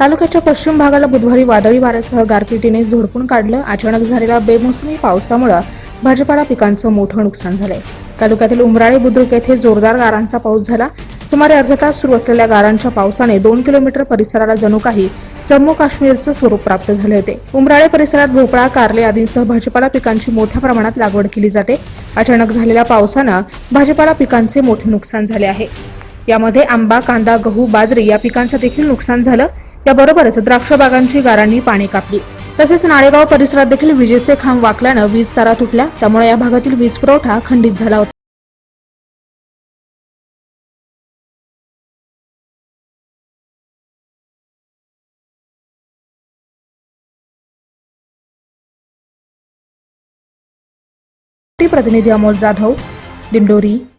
तालुक्याच्या पश्चिम भागाला बुधवारी वादळी वाऱ्यासह गारपिटीने झोडपून काढलं. अचानक झालेल्या बेमोसमी पावसामुळे भाजीपाला पिकांचं मोठं नुकसान झालंय. तालुक्यातील उमराळे बुद्रुक येथे जोरदार गारांचा पाऊस झाला. सुमारे अर्धा तास सुरू असलेल्या गारांच्या पावसाने दोन किलोमीटर परिसराला जणू काही जम्मू काश्मीरचं स्वरूप प्राप्त झाले होते. उमराळे परिसरात भोपळा कारले आदींसह भाजीपाला पिकांची मोठ्या प्रमाणात लागवड केली जाते. अचानक झालेल्या पावसानं भाजीपाला पिकांचे मोठे नुकसान झाले आहे. यामध्ये आंबा कांदा गहू बाजरी या पिकांचं देखील नुकसान झालं. याबरोबरच द्राक्ष बागांची गारांनी पाणी कापली. तसेच नाळेगाव परिसरात देखील विजेचे खांब वाकल्यानं वीज तारा तुटल्या. त्यामुळे या भागातील वीज पुरवठा खंडित झाला होता. प्रतिनिधी अमोल जाधव दिंडोरी